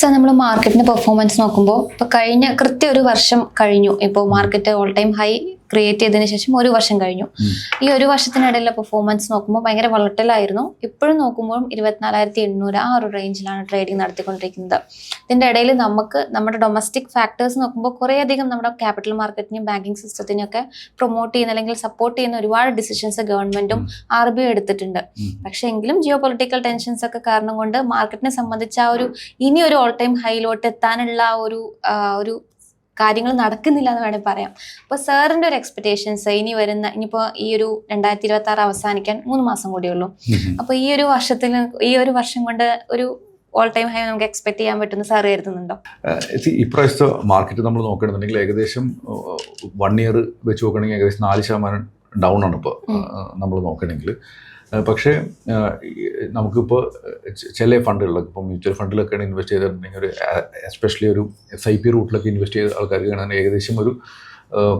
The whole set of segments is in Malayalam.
സർ നമ്മൾ മാർക്കറ്റിന്റെ പെർഫോമൻസ് നോക്കുമ്പോൾ ഇപ്പോൾ കഴിഞ്ഞ കൃത്യ ഒരു വർഷം കഴിഞ്ഞു. ഇപ്പോൾ market all time high create ചെയ്തതിന് ശേഷം ഒരു വർഷം കഴിഞ്ഞു. ഈ ഒരു വർഷത്തിനിടയിലെ പെർഫോമൻസ് നോക്കുമ്പോൾ ഭയങ്കര വളർട്ടലായിരുന്നു ഇപ്പോഴും നോക്കുമ്പോഴും ഇരുപത്തിനാലായിരത്തി എണ്ണൂറ് ആ ഒരു റേഞ്ചിലാണ് ട്രേഡിംഗ് നടത്തിക്കൊണ്ടിരിക്കുന്നത്. ഇതിന്റെ ഇടയിൽ നമുക്ക് നമ്മുടെ ഡൊമസ്റ്റിക് ഫാക്ടേഴ്സ് നോക്കുമ്പോൾ കുറേയധികം നമ്മുടെ ക്യാപിറ്റൽ മാർക്കറ്റിനെയും ബാങ്കിങ് സിസ്റ്റത്തിനെയും ഒക്കെ പ്രൊമോട്ട് ചെയ്യുന്ന അല്ലെങ്കിൽ സപ്പോർട്ട് ചെയ്യുന്ന ഒരുപാട് ഡിസിഷൻസ് ഗവൺമെന്റും ആർ ബി ഐ എടുത്തിട്ടുണ്ട്. പക്ഷേ പക്ഷെ എങ്കിലും ജിയോ പൊളിറ്റിക്കൽ ടെൻഷൻസ് ഒക്കെ കാരണം കൊണ്ട് മാർക്കറ്റിനെ സംബന്ധിച്ച് ആ ഒരു ഇനി ഒരു ഓൾ ടൈം ഹൈയിലോട്ട് എത്താനുള്ള ഒരു ഒരു കാര്യങ്ങൾ നടക്കുന്നില്ല എന്ന് വേണമെങ്കിൽ പറയാം. അപ്പോൾ സാറിന്റെ ഒരു എക്സ്പെക്ടേഷൻസ് ഇനി വരുന്ന ഇനിയിപ്പോൾ ഈ ഒരു രണ്ടായിരത്തി ഇരുപത്തി ആറ് അവസാനിക്കാൻ മൂന്ന് മാസം കൂടിയേ ഉള്ളൂ. അപ്പോൾ ഈ ഒരു വർഷത്തിൽ ഈ ഒരു വർഷം കൊണ്ട് ഒരു ഓൾ ടൈം ഹൈ നമുക്ക് എക്സ്പെക്ട് ചെയ്യാൻ പറ്റുന്ന സാർ കരുതുന്നുണ്ടോ? ഇപ്രാവശ്യത്തെ മാർക്കറ്റ് നമ്മൾ നോക്കുകയാണെന്നുണ്ടെങ്കിൽ ഏകദേശം വൺ ഇയർ വെച്ച് നോക്കുകയാണെങ്കിൽ ഏകദേശം നാല് ശതമാനം ഡൗൺ ആണ് ഇപ്പൊ നമ്മൾ നോക്കുകയാണെങ്കിൽ പക്ഷേ നമുക്കിപ്പോൾ ചില ഫണ്ടുകളിലൊക്കെ ഇപ്പോൾ മ്യൂച്വൽ ഫണ്ടിലൊക്കെയാണ് ഇൻവെസ്റ്റ് ചെയ്തിട്ടുണ്ടെങ്കിൽ ഒരു എസ്പെഷ്യലി ഒരു എസ് ഐ പി റൂട്ടിലൊക്കെ ഇൻവെസ്റ്റ് ചെയ്ത ആൾക്കാർക്ക് കാണാൻ ഏകദേശം ഒരു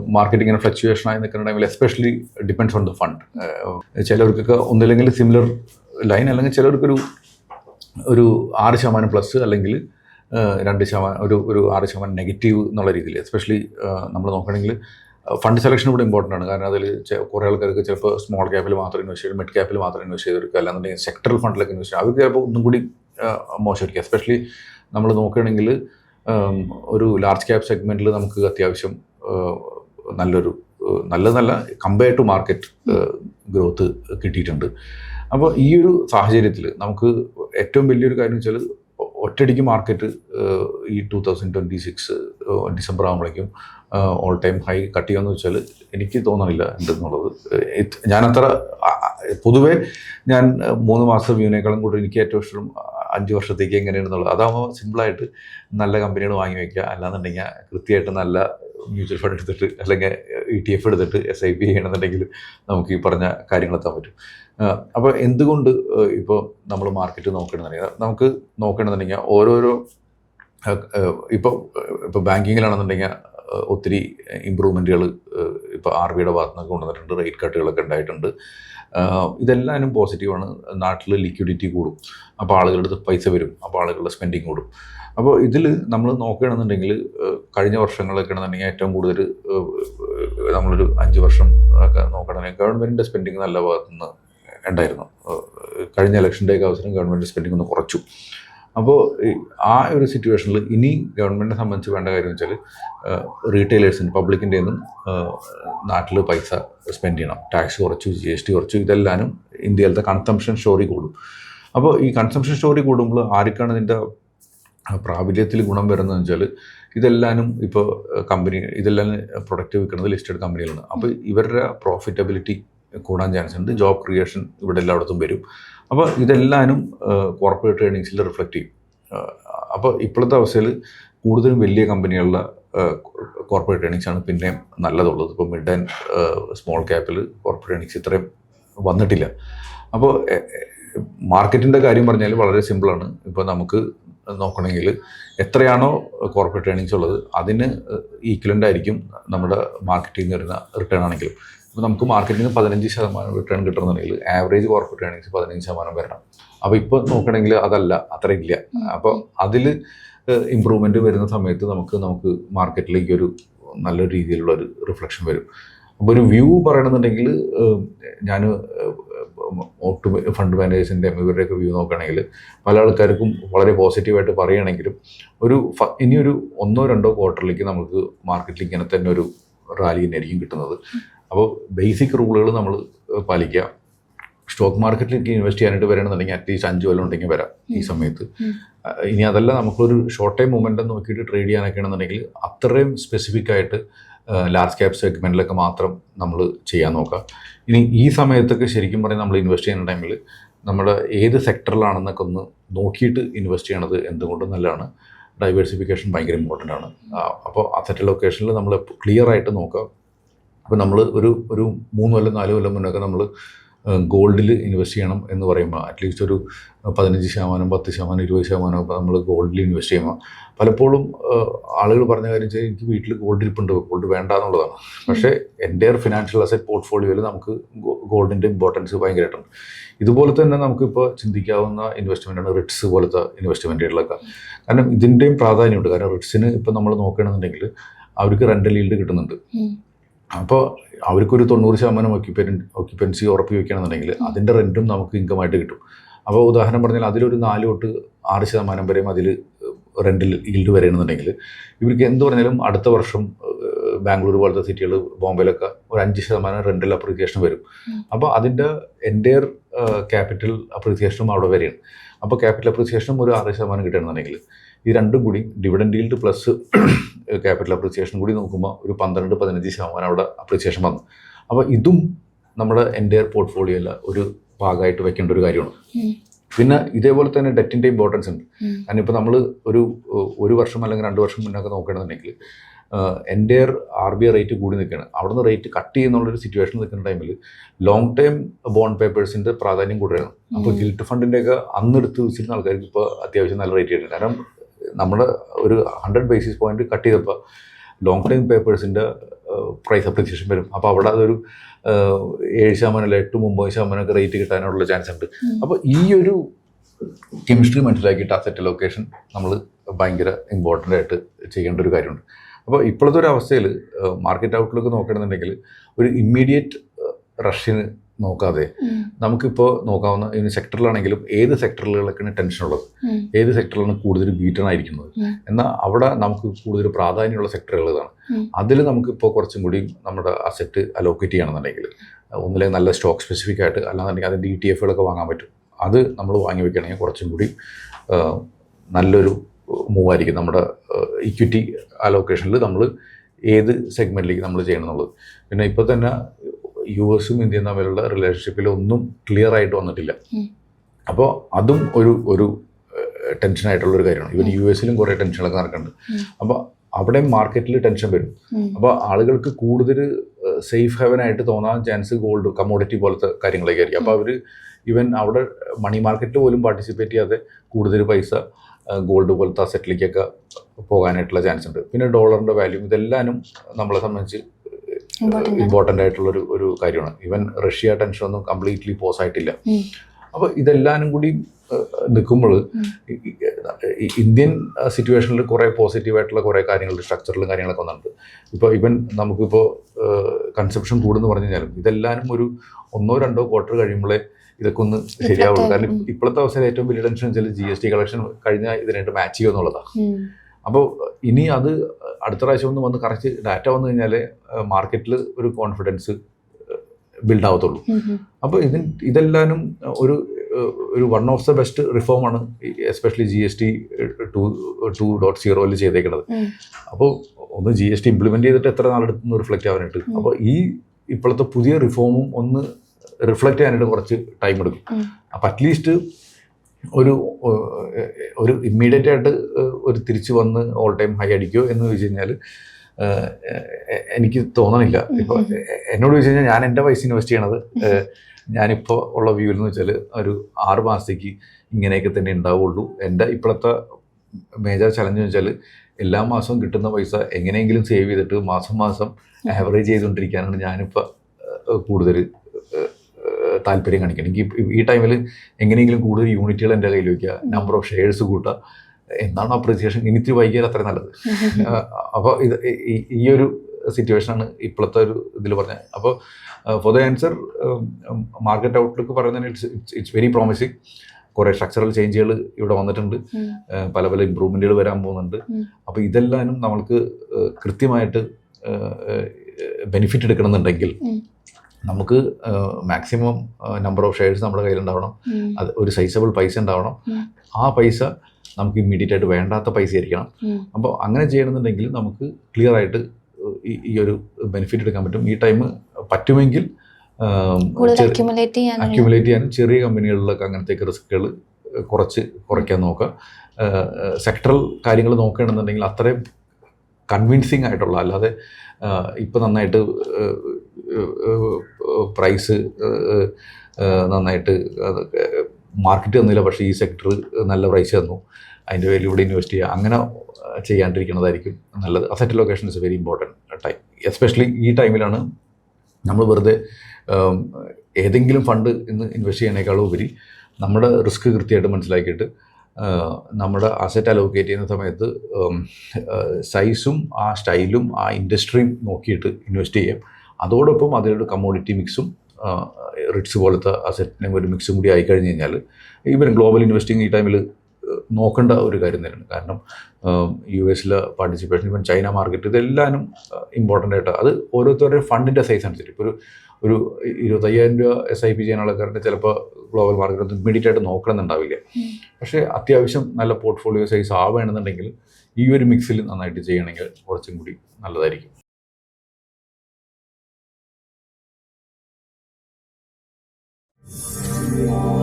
മാർക്കറ്റ് ഇങ്ങനെ ഫ്ലക്ച്വേഷൻ ആയി നിൽക്കുന്ന ടൈമിൽ especially depends on the fund ചിലവർക്കൊക്കെ ഒന്നില്ലെങ്കിൽ സിമിലർ ലൈൻ അല്ലെങ്കിൽ ചിലർക്കൊരു ഒരു ആറ് ശതമാനം പ്ലസ് അല്ലെങ്കിൽ രണ്ട് ശതമാനം ഒരു ഒരു ആറ് ശതമാനം നെഗറ്റീവ് എന്നുള്ള രീതിയിൽ എസ്പെഷ്യലി നമ്മൾ നോക്കുകയാണെങ്കിൽ ഫണ്ട് സെലക്ഷൻ ഇവിടെ ഇമ്പോർട്ടന്റ് ആണ്. കാരണം അതിൽ കുറേ ആൾക്കാർക്ക് ചിലപ്പോൾ സ്മോൾ ക്യാപ്പിൽ മാത്രം ഇൻവെസ്റ്റ് ചെയ്യും മിഡ് ക്യാപ്പിൽ മാത്രം ഇൻവെസ്റ്റ് ചെയ്തെടുക്കുക. അല്ലാന്നുണ്ടെങ്കിൽ സെക്ടറൽ ഫണ്ടിലൊക്കെ ഇൻവെസ്റ്റ് ചെയ്യും അവർക്ക് ചിലപ്പോൾ ഒന്നും കൂടി മോശമായിരിക്കും. എസ്പെഷ്യലി നമ്മൾ നോക്കുകയാണെങ്കിൽ ഒരു ലാർജ് ക്യാപ് സെഗ്മെന്റിൽ നമുക്ക് അത്യാവശ്യം നല്ലൊരു നല്ല നല്ല കമ്പയർ ടു മാർക്കറ്റ് ഗ്രോത്ത് കിട്ടിയിട്ടുണ്ട്. അപ്പോൾ ഈ ഒരു സാഹചര്യത്തിൽ നമുക്ക് ഏറ്റവും വലിയൊരു കാര്യം വെച്ചാൽ ഒറ്റയടിക്ക് മാർക്കറ്റ് ഈ two thousand twenty six December ആകുമ്പോഴേക്കും ഓൾ ടൈം ഹൈ കട്ട് ചെയ്യുമെന്ന് വെച്ചാൽ എനിക്ക് തോന്നണില്ല ഉണ്ടെന്നുള്ളത് ഇത് ഞാനത്ര പൊതുവേ ഞാൻ മൂന്ന് മാസം വ്യൂവിനേക്കാളും കൂടുതൽ എനിക്ക് ഏറ്റവും ഇഷ്ടം അഞ്ച് വർഷത്തേക്ക് എങ്ങനെയാണെന്നുള്ളത്. അതാകുമ്പോൾ സിമ്പിളായിട്ട് നല്ല കമ്പനികൾ വാങ്ങി വയ്ക്കുക അല്ലാന്നുണ്ടെങ്കിൽ കൃത്യമായിട്ട് നല്ല മ്യൂച്വൽ ഫണ്ട് എടുത്തിട്ട് അല്ലെങ്കിൽ ഇ ടി എഫ് എടുത്തിട്ട് എസ് ഐ പി ചെയ്യണമെന്നുണ്ടെങ്കിൽ നമുക്ക് ഈ പറഞ്ഞ കാര്യങ്ങളെത്താൻ പറ്റും. അപ്പോൾ എന്തുകൊണ്ട് ഇപ്പോൾ നമ്മൾ മാർക്കറ്റ് നോക്കണമെന്നുണ്ടെങ്കിൽ നമുക്ക് നോക്കണമെന്നുണ്ടെങ്കിൽ ഓരോരോ ഇപ്പോൾ ഇപ്പോൾ ബാങ്കിങ്ങിലാണെന്നുണ്ടെങ്കിൽ ഒത്തിരി ഇമ്പ്രൂവ്മെന്റുകൾ ഇപ്പോൾ ആർ ബിയുടെ ഭാഗത്തു നിന്നൊക്കെ കൊണ്ടുവന്നിട്ടുണ്ട് റേറ്റ് കട്ടുകളൊക്കെ ഉണ്ടായിട്ടുണ്ട്. ഇതെല്ലാവരും പോസിറ്റീവാണ് നാട്ടിൽ ലിക്വിഡിറ്റി കൂടും. അപ്പോൾ ആളുകളുടെ അടുത്ത് പൈസ വരും. അപ്പോൾ ആളുകളുടെ സ്പെൻഡിങ് കൂടും. അപ്പോൾ ഇതിൽ നമ്മൾ നോക്കുകയാണെന്നുണ്ടെങ്കിൽ കഴിഞ്ഞ വർഷങ്ങളൊക്കെ ആണെന്നുണ്ടെങ്കിൽ ഏറ്റവും കൂടുതൽ നമ്മളൊരു അഞ്ച് വർഷം ഒക്കെ നോക്കണമെങ്കിൽ ഗവൺമെന്റിന്റെ സ്പെൻഡിങ് നല്ല ഭാഗത്തു നിന്ന് ഉണ്ടായിരുന്നു കഴിഞ്ഞ ഇലക്ഷൻ ഡേക്ക് അവസരം ഗവൺമെന്റ് സ്പെൻഡിങ് ഒന്ന് കുറച്ചു. അപ്പോൾ ആ ഒരു സിറ്റുവേഷനിൽ ഇനി ഗവൺമെന്റിനെ സംബന്ധിച്ച് വേണ്ട കാര്യം വെച്ചാൽ റീറ്റെയിലേഴ്സിന് പബ്ലിക്കിന്റെ നിന്നും നാട്ടിൽ പൈസ സ്പെൻഡ് ചെയ്യണം. ടാക്സ് കുറച്ചു ജി എസ് ടി കുറച്ചു ഇതെല്ലാനും ഇന്ത്യയിലത്തെ കൺസംഷൻ സ്റ്റോറി കൂടും. അപ്പോൾ ഈ കൺസംഷൻ സ്റ്റോറി കൂടുമ്പോൾ ആർക്കാണ് ഇതിന്റെ പ്രാബല്യത്തിൽ ഗുണം വരുന്നതെന്ന് വെച്ചാൽ ഇതെല്ലാനും ഇപ്പോൾ കമ്പനി ഇതെല്ലാം പ്രൊഡക്റ്റ് വിൽക്കുന്നത് ലിസ്റ്റഡ് കമ്പനികളാണ്. അപ്പോൾ ഇവരുടെ പ്രോഫിറ്റബിലിറ്റി കൂടാൻ ചാൻസ് ഉണ്ട്. ജോബ് ക്രിയേഷൻ ഇവിടെ എല്ലായിടത്തും വരും. അപ്പോൾ ഇതെല്ലാനും കോർപ്പറേറ്റ് ഏണിങ്സിൽ റിഫ്ലക്റ്റ് ചെയ്യും. അപ്പോൾ ഇപ്പോഴത്തെ അവസ്ഥയിൽ കൂടുതലും വലിയ കമ്പനികളുടെ കോർപ്പറേറ്റ് ഏണിങ്സ് ആണ് പിന്നെയും നല്ലതുള്ളത്. ഇപ്പോൾ മിഡ് ആൻഡ് സ്മോൾ ക്യാപ്പിൽ കോർപ്പറേറ്റ് ഏണിങ്സ് ഇത്രയും വന്നിട്ടില്ല. അപ്പോൾ മാർക്കറ്റിന്റെ കാര്യം പറഞ്ഞാൽ വളരെ സിമ്പിളാണ് ഇപ്പോൾ നമുക്ക് നോക്കണമെങ്കിൽ എത്രയാണോ കോർപ്പറേറ്റ് ഏണിങ്സ് ഉള്ളത് അതിന് ഈക്വലന്റ് ആയിരിക്കും നമ്മുടെ മാർക്കറ്റിൽ നിന്ന് വരുന്ന റിട്ടേൺ ആണെങ്കിലും. അപ്പോൾ നമുക്ക് മാർക്കറ്റിൽ നിന്ന് പതിനഞ്ച് ശതമാനം റിട്ടേൺ കിട്ടണമെന്നുണ്ടെങ്കിൽ ആവറേജ് കോർപ്പറേറ്റ് ഏണിങ്സ് പതിനഞ്ച് ശതമാനം വരണം. അപ്പോൾ ഇപ്പോൾ നോക്കണമെങ്കിൽ അതല്ല അത്ര ഇല്ല. അപ്പോൾ അതിൽ ഇമ്പ്രൂവ്മെന്റ് വരുന്ന സമയത്ത് നമുക്ക് നമുക്ക് മാർക്കറ്റിലേക്ക് ഒരു നല്ല രീതിയിലുള്ള ഒരു റിഫ്ലക്ഷൻ വരും. അപ്പോൾ ഒരു വ്യൂ പറയണമെന്നുണ്ടെങ്കിൽ ഞാൻ ഓട്ട് ഫണ്ട് മാനേജേഴ്സിന്റെ ഇവരുടെയൊക്കെ വ്യൂ നോക്കുകയാണെങ്കിൽ പല ആൾക്കാർക്കും വളരെ പോസിറ്റീവായിട്ട് പറയുകയാണെങ്കിലും ഒരു ഇനിയൊരു ഒന്നോ രണ്ടോ ക്വാർട്ടറിലേക്ക് നമുക്ക് മാർക്കറ്റിൽ ഇങ്ങനെ തന്നെ ഒരു റാലി തന്നെയായിരിക്കും കിട്ടുന്നത്. അപ്പോൾ ബേസിക് റൂളുകൾ നമ്മൾ പാലിക്കുക. സ്റ്റോക്ക് മാർക്കറ്റിലേക്ക് ഇൻവെസ്റ്റ് ചെയ്യാനായിട്ട് വരണമെന്നുണ്ടെങ്കിൽ അറ്റ്ലീസ്റ്റ് അഞ്ച് കൊല്ലം ഉണ്ടെങ്കിൽ വരാം ഈ സമയത്ത്. ഇനി അതല്ല നമുക്കൊരു ഷോർട്ട് ടൈം മൂവ്മെന്റ് നോക്കിയിട്ട് ട്രേഡ് ചെയ്യാനൊക്കെ ആണെന്നുണ്ടെങ്കിൽ അത്രയും സ്പെസിഫിക് ആയിട്ട് ലാർജ് ക്യാപ് സെഗ്മെന്റിലൊക്കെ മാത്രം നമ്മൾ ചെയ്യാൻ നോക്കുക ഇനി ഈ സമയത്തൊക്കെ ശരിക്കും പറഞ്ഞാൽ നമ്മൾ ഇൻവെസ്റ്റ് ചെയ്യുന്ന ടൈമിൽ നമ്മുടെ ഏത് സെക്ടറിലാണെന്നൊക്കെ ഒന്ന് നോക്കിയിട്ട് ഇൻവെസ്റ്റ് ചെയ്യണത് എന്തുകൊണ്ടും നല്ലതാണ്. ഡൈവേഴ്സിഫിക്കേഷൻ ഭയങ്കര ഇമ്പോർട്ടന്റ് ആണ്. അപ്പോൾ അസറ്റ് ലൊക്കേഷനിൽ നമ്മൾ ക്ലിയർ ആയിട്ട് നോക്കുക അപ്പോൾ നമ്മൾ ഒരു ഒരു മൂന്ന് കൊല്ലം നാല് കൊല്ലം മുന്നൊക്കെ നമ്മൾ ഗോൾഡിൽ ഇൻവെസ്റ്റ് ചെയ്യണം എന്ന് പറയുമ്പോൾ അറ്റ്ലീസ്റ്റ് ഒരു പതിനഞ്ച് ശതമാനം പത്ത് ശതമാനം ഇരുപത് ശതമാനം ഒക്കെ നമ്മൾ ഗോൾഡിൽ ഇൻവെസ്റ്റ് ചെയ്യുമ്പോൾ പലപ്പോഴും ആളുകൾ പറഞ്ഞ കാര്യം വെച്ചാൽ എനിക്ക് വീട്ടിൽ ഗോൾഡ് ഇരിപ്പുണ്ട് ഗോൾഡ് വേണ്ട എന്നുള്ളതാണ്. പക്ഷേ എന്റെ ഫിനാൻഷ്യൽ അസറ്റ് പോർട്ട്ഫോളിയോയിൽ നമുക്ക് ഗോൾഡിന്റെ ഇമ്പോർട്ടൻസ് ഭയങ്കരമായിട്ടുണ്ട്. ഇതുപോലെ തന്നെ നമുക്കിപ്പോൾ ചിന്തിക്കാവുന്ന ഇൻവെസ്റ്റ്മെന്റാണ് റിട്സ് പോലത്തെ ഇൻവെസ്റ്റ്മെന്റുകളൊക്കെ കാരണം ഇതിന്റെയും പ്രാധാന്യമുണ്ട്. കാരണം റിട്സിന് ഇപ്പം നമ്മൾ നോക്കുകയാണെന്നുണ്ടെങ്കിൽ അവർക്ക് റെന്റൽ ഈൽഡ് കിട്ടുന്നുണ്ട്. അപ്പോൾ അവർക്കൊരു തൊണ്ണൂറ് ശതമാനം ഒക്യുപ്പൻ ഒക്യുപ്പൻസി ഉറപ്പ് വയ്ക്കുകയാണെന്നുണ്ടെങ്കിൽ അതിന്റെ റെന്റും നമുക്ക് ഇൻകമായിട്ട് കിട്ടും. അപ്പോൾ ഉദാഹരണം പറഞ്ഞാൽ അതിലൊരു നാല് തൊട്ട് ആറ് ശതമാനം വരെയും അതിൽ റെന്റിൽ ഈൽഡ് വരെയാണെന്നുണ്ടെങ്കിൽ ഇവർക്ക് എന്ത് പറഞ്ഞാലും അടുത്ത വർഷം ബാംഗ്ലൂർ പോലത്തെ സിറ്റികൾ ബോംബെയിലൊക്കെ ഒരു അഞ്ച് ശതമാനം റെന്റൽ അപ്രീസിയേഷൻ വരും. അപ്പോൾ അതിന്റെ എന്റെയർ ക്യാപിറ്റൽ അപ്രീസിയേഷനും അവിടെ വരെയാണ് അപ്പോൾ ക്യാപിറ്റൽ അപ്രീസിയേഷനും ഒരു ആറ് ശതമാനം കിട്ടുകയാണെന്നുണ്ടെങ്കിൽ ഈ രണ്ടും കൂടി dividend yield plus capital appreciation കൂടി നോക്കുമ്പോൾ ഒരു പന്ത്രണ്ട് പതിനഞ്ച് ശതമാനം അവിടെ അപ്രീസിയേഷൻ വന്നു. അപ്പോൾ ഇതും നമ്മുടെ എന്റെ പോർട്ട്ഫോളിയോയിൽ ഒരു ഭാഗമായിട്ട് വെക്കേണ്ട ഒരു കാര്യമാണ്. പിന്നെ ഇതേപോലെ തന്നെ ഡെറ്റിന്റെ ഇമ്പോർട്ടൻസ് ഉണ്ട്. കാരണം ഇപ്പോൾ നമ്മൾ ഒരു ഒരു വർഷം അല്ലെങ്കിൽ രണ്ട് വർഷം മുന്നൊക്കെ നോക്കുകയാണെന്നുണ്ടെങ്കിൽ എന്റെ ആർ ബി ഐ റേറ്റ് കൂടി നിൽക്കുകയാണ്. അവിടെ നിന്ന് റേറ്റ് കട്ട് ചെയ്യുന്നുള്ളൊരു സിറ്റുവേഷൻ നിൽക്കുന്ന ടൈമിൽ ലോങ് ടൈം ബോണ്ട് പേപ്പേഴ്സിന്റെ പ്രാധാന്യം കൂടുതലാണ് അപ്പോൾ. ഗിൽറ്റ് ഫണ്ടിന്റെയൊക്കെ അന്ന് എടുത്ത് വെച്ചിരുന്ന ആൾക്കാർക്ക് ഇപ്പോൾ അത്യാവശ്യം നല്ല റേറ്റ് കിട്ടും. കാരണം നമ്മുടെ ഒരു ഹൺഡ്രഡ് ബേസിസ് പോയിന്റ് കട്ട് ചെയ്തപ്പോൾ ലോങ് ടൈം പേപ്പേഴ്സിന്റെ പ്രൈസ് അപ്രിസിയേഷൻ വരും. അപ്പോൾ അവിടെ അതൊരു ഏഴ് ശതമാനം അല്ല എട്ട് ഒമ്പത് ശതമാനമൊക്കെ റേറ്റ് കിട്ടാനുള്ള ചാൻസ് ഉണ്ട്. അപ്പോൾ ഈ ഒരു കെമിസ്ട്രി മനസ്സിലാക്കിയിട്ട് അസറ്റ് ലൊക്കേഷൻ നമ്മൾ ഭയങ്കര ഇമ്പോർട്ടന്റ് ആയിട്ട് ചെയ്യേണ്ട ഒരു കാര്യമുണ്ട്. അപ്പോൾ ഇപ്പോഴത്തെ ഒരു അവസ്ഥയിൽ മാർക്കറ്റ് ഔട്ട്ലുക്ക് നോക്കണമെന്നുണ്ടെങ്കിൽ ഒരു ഇമ്മീഡിയറ്റ് റഷ്യന് നോക്കാതെ. നമുക്കിപ്പോൾ നോക്കാവുന്ന ഇനി സെക്ടറിലാണെങ്കിലും ഏത് സെക്ടറുകളിലൊക്കെയാണ് ടെൻഷൻ ഉള്ളത്. ഏത് സെക്ടറിലാണ് കൂടുതൽ ബീറ്റൺ ആയിരിക്കുന്നത്. എന്നാൽ അവിടെ നമുക്ക് കൂടുതൽ പ്രാധാന്യമുള്ള സെക്ടറുകൾ ഇതാണ്. അതിൽ നമുക്കിപ്പോൾ കുറച്ചും കൂടി നമ്മുടെ അസറ്റ് അലോക്കേറ്റ് ചെയ്യണമെന്നുണ്ടെങ്കിൽ ഒന്നിലേക്ക് നല്ല സ്റ്റോക്ക് സ്പെസിഫിക് ആയിട്ട് അല്ലാന്നുണ്ടെങ്കിൽ അതിന്റെ ഇ ടി എഫുകളൊക്കെ വാങ്ങാൻ പറ്റും അത് നമ്മൾ വാങ്ങി വെക്കണമെങ്കിൽ കുറച്ചും കൂടി നല്ലൊരു മൂവായിരിക്കും നമ്മുടെ ഇക്വിറ്റി അലോക്കേഷനിൽ നമ്മൾ ഏത് സെഗ്മെന്റിലേക്ക് നമ്മൾ ചെയ്യണം എന്നുള്ളത് പിന്നെ ഇപ്പോൾ തന്നെ യു എസും ഇന്ത്യയും തമ്മിലുള്ള റിലേഷൻഷിപ്പിൽ ഒന്നും ക്ലിയർ ആയിട്ട് വന്നിട്ടില്ല. അപ്പോൾ അതും ഒരു ഒരു ടെൻഷനായിട്ടുള്ള ഒരു കാര്യമാണ്. ഇവൻ യു എസിലും കുറേ ടെൻഷനൊക്കെ നടക്കുന്നുണ്ട്. അപ്പോൾ അവിടെ മാർക്കറ്റിൽ ടെൻഷൻ വരും. അപ്പോൾ ആളുകൾക്ക് കൂടുതൽ സേഫ് ഹെവനായിട്ട് തോന്നാൻ ചാൻസ് ഗോൾഡ് കമ്മോഡിറ്റി പോലത്തെ കാര്യങ്ങളൊക്കെ ആയിരിക്കും അപ്പോൾ അവർ ഇവൻ അവിടെ മണി മാർക്കറ്റ് പോലും പാർട്ടിസിപ്പേറ്റ് ചെയ്യാതെ കൂടുതൽ പൈസ ഗോൾഡ് പോലത്തെ അസറ്റിലേക്കൊക്കെ പോകാനായിട്ടുള്ള ചാൻസ് ഉണ്ട്. പിന്നെ ഡോളറിന്റെ വാല്യൂ ഇതെല്ലാനും നമ്മളെ സംബന്ധിച്ച്. ഇമ്പോർട്ടന്റ് ആയിട്ടുള്ള ഒരു ഒരു കാര്യമാണ്. ഈവൻ റഷ്യ ടെൻഷൻ ഒന്നും കംപ്ലീറ്റ്ലി പോസ് ആയിട്ടില്ല. അപ്പൊ അപ്പോൾ ഇതെല്ലാനും കൂടി നിൽക്കുമ്പോൾ ഇന്ത്യൻ സിറ്റുവേഷനിൽ കുറേ പോസിറ്റീവായിട്ടുള്ള കുറേ കാര്യങ്ങൾ സ്ട്രക്ചറിലും കാര്യങ്ങളൊക്കെ വന്നിട്ടുണ്ട്. ഇപ്പോൾ ഇവൻ നമുക്കിപ്പോൾ കൺസെപ്ഷൻ കൂടുന്നു പറഞ്ഞു കഴിഞ്ഞാലും ഇതെല്ലാനും ഒരു ഒന്നോ രണ്ടോ ക്വാർട്ടർ കഴിയുമ്പോഴേ ഇതൊക്കെ ഒന്ന് ശരിയാവുള്ളൂ. കാരണം ഇപ്പോഴത്തെ അവസ്ഥയിൽ ഏറ്റവും വലിയ ടെൻഷൻ വെച്ചാൽ ജി എസ് ടി കളക്ഷൻ കഴിഞ്ഞാൽ ഇതിനായിട്ട് മാച്ച് ഉം. അപ്പോൾ ഇനി അത് അടുത്ത പ്രാവശ്യം ഒന്ന് വന്ന് കറക്റ്റ് ഡാറ്റ വന്നു കഴിഞ്ഞാൽ മാർക്കറ്റിൽ ഒരു കോൺഫിഡൻസ് ബിൽഡ് ആവത്തുള്ളൂ. അപ്പോൾ ഇതിൻ ഇതെല്ലാനും ഒരു ഒരു one of the best റിഫോമാണ് especially G S T two two dot സീറോയിൽ ചെയ്തേക്കുന്നത് അപ്പോൾ ഒന്ന് ജി എസ് ടി ഇംപ്ലിമെന്റ് ചെയ്തിട്ട് എത്ര നാളെടുത്തുനിന്ന് റിഫ്ലക്റ്റ് ആവാനായിട്ട് അപ്പോൾ ഈ ഇപ്പോഴത്തെ പുതിയ റിഫോമും ഒന്ന് റിഫ്ലക്റ്റ് ചെയ്യാനായിട്ട് കുറച്ച് ടൈം എടുക്കും. അപ്പോൾ അറ്റ്ലീസ്റ്റ് ഒരു ഒരു ഇമ്മീഡിയറ്റ് ആയിട്ട് ഒരു തിരിച്ചു വന്ന് ഓൾ ടൈം ഹൈ അടിക്കുമോ എന്ന് ചോദിച്ചു കഴിഞ്ഞാൽ എനിക്ക് തോന്നണില്ല. ഇപ്പോൾ എന്നോട് ചോദിച്ചു കഴിഞ്ഞാൽ ഞാൻ എന്റെ പൈസ ഇൻവെസ്റ്റ് ചെയ്യണത് ഞാനിപ്പോൾ ഉള്ള വ്യൂവിൽ എന്ന് വെച്ചാൽ ഒരു ആറ് മാസത്തേക്ക് ഇങ്ങനെയൊക്കെ തന്നെ ഉണ്ടാവുള്ളൂ എന്റെ ഇപ്പോഴത്തെ മേജർ ചലഞ്ച് എന്ന് വെച്ചാൽ എല്ലാ മാസവും കിട്ടുന്ന പൈസ എങ്ങനെയെങ്കിലും സേവ് ചെയ്തിട്ട് മാസം മാസം ആവറേജ് ചെയ്തുകൊണ്ടിരിക്കാനാണ് ഞാനിപ്പോൾ കൂടുതൽ താല്പര്യം കാണിക്കണം എനിക്ക് ഈ ടൈമിൽ എങ്ങനെയെങ്കിലും കൂടുതൽ യൂണിറ്റുകൾ എന്റെ കയ്യിൽ വയ്ക്കുക നമ്പർ ഓഫ് ഷെയർസ് കൂട്ടുക എന്താണ് അപ്രീസിയേഷൻ എനിക്ക് വൈകിയാൽ അത്രയും നല്ലത്. അപ്പോൾ ഇത് ഈ- ഒരു സിറ്റുവേഷനാണ് ഇപ്പോഴത്തെ ഒരു ഇതിൽ പറഞ്ഞത് അപ്പോൾ for the answer market outlook പറയുന്നതിന് ഇറ്റ്സ് ഇറ്റ്സ് വെരി പ്രോമിസിങ് കുറേ സ്ട്രക്ചറൽ ചേഞ്ചുകൾ ഇവിടെ വന്നിട്ടുണ്ട്. പല പല ഇമ്പ്രൂവ്മെന്റുകൾ വരാൻ പോകുന്നുണ്ട്. അപ്പോൾ ഇതെല്ലാനും നമ്മൾക്ക് കൃത്യമായിട്ട് ബെനിഫിറ്റ് എടുക്കണമെന്നുണ്ടെങ്കിൽ. നമുക്ക് മാക്സിമം നമ്പർ ഓഫ് ഷെയർസ് നമ്മുടെ കയ്യിലുണ്ടാവണം. അത് ഒരു സൈസബിൾ പൈസ ഉണ്ടാവണം. ആ പൈസ നമുക്ക് ഇമ്മീഡിയറ്റ് ആയിട്ട് വേണ്ടാത്ത പൈസ ആയിരിക്കണം. അപ്പോൾ അങ്ങനെ ചെയ്യണമെന്നുണ്ടെങ്കിൽ നമുക്ക് ക്ലിയർ ആയിട്ട് ഈ ഒരു ബെനിഫിറ്റ് എടുക്കാൻ പറ്റും. ഈ ടൈം പറ്റുമെങ്കിൽ അക്യുമുലേറ്റ് ചെയ്യാൻ അക്യുമുലേറ്റ് ചെയ്യാനും ചെറിയ കമ്പനികളിലൊക്കെ അങ്ങനത്തെ റിസ്ക്കുകൾ കുറച്ച് കുറയ്ക്കാൻ നോക്കുക. സെക്ടറൽ കാര്യങ്ങൾ നോക്കുകയാണെന്നുണ്ടെങ്കിൽ അത്രയും കൺവിൻസിങ് ആയിട്ടുള്ള അല്ലാതെ ഇപ്പം നന്നായിട്ട് പ്രൈസ് നന്നായിട്ട് മാർക്കറ്റ് തന്നില്ല പക്ഷേ ഈ സെക്ടർ നല്ല പ്രൈസ് തന്നു. അതിന്റെ പേരിൽ ഇവിടെ ഇൻവെസ്റ്റ് ചെയ്യുക. അങ്ങനെ ചെയ്യാണ്ടിരിക്കുന്നതായിരിക്കും നല്ലത്. Asset location is very important time especially ഈ ടൈമിലാണ് നമ്മൾ വെറുതെ ഏതെങ്കിലും ഫണ്ട് ഇന്ന് ഇൻവെസ്റ്റ് ചെയ്യുന്നതിനേക്കാളും ഉപരി നമ്മുടെ റിസ്ക് കൃത്യമായിട്ട് മനസ്സിലാക്കിയിട്ട് നമ്മുടെ അസറ്റ് അലോക്കേറ്റ് ചെയ്യുന്ന സമയത്ത് സൈസും ആ സ്റ്റൈലും ആ ഇൻഡസ്ട്രിയും നോക്കിയിട്ട് ഇൻവെസ്റ്റ് ചെയ്യാം. അതോടൊപ്പം അതിനൊരു കമ്മോഡിറ്റി മിക്സും റിട്സ് പോലത്തെ അസറ്റിനെ ഒരു മിക്സും കൂടി ആയി കഴിഞ്ഞ് കഴിഞ്ഞാൽ ഈവൻ ഗ്ലോബൽ ഇൻവെസ്റ്റിംഗ് ഈ ടൈമിൽ നോക്കേണ്ട ഒരു കാര്യം തന്നെയാണ്. കാരണം യു എസിലെ പാർട്ടിസിപ്പേഷൻ ഇവൻ ചൈന മാർക്കറ്റ് ഇതെല്ലാനും ഇമ്പോർട്ടന്റ് ആയിട്ട് അത് ഓരോരുത്തരുടെ ഫണ്ടിന്റെ സൈസ് അനുസരിച്ച്. ഇപ്പോൾ ഒരു ഒരു ഇരുപത്തയ്യായിരം രൂപ എസ് ഐ പി ചെയ്യുന്ന ആൾക്കാരുടെ ചിലപ്പോൾ ഗ്ലോബൽ മാർക്കറ്റ് ഇമ്മീഡിയറ്റ് ആയിട്ട് നോക്കണമെന്നുണ്ടാവില്ല പക്ഷേ അത്യാവശ്യം നല്ല പോർട്ട്ഫോളിയോ സൈസ് ആവുകയാണെന്നുണ്ടെങ്കിൽ ഈ ഒരു മിക്സിൽ നന്നായിട്ട് ചെയ്യണമെങ്കിൽ കുറച്ചും കൂടി നല്ലതായിരിക്കും. Lord.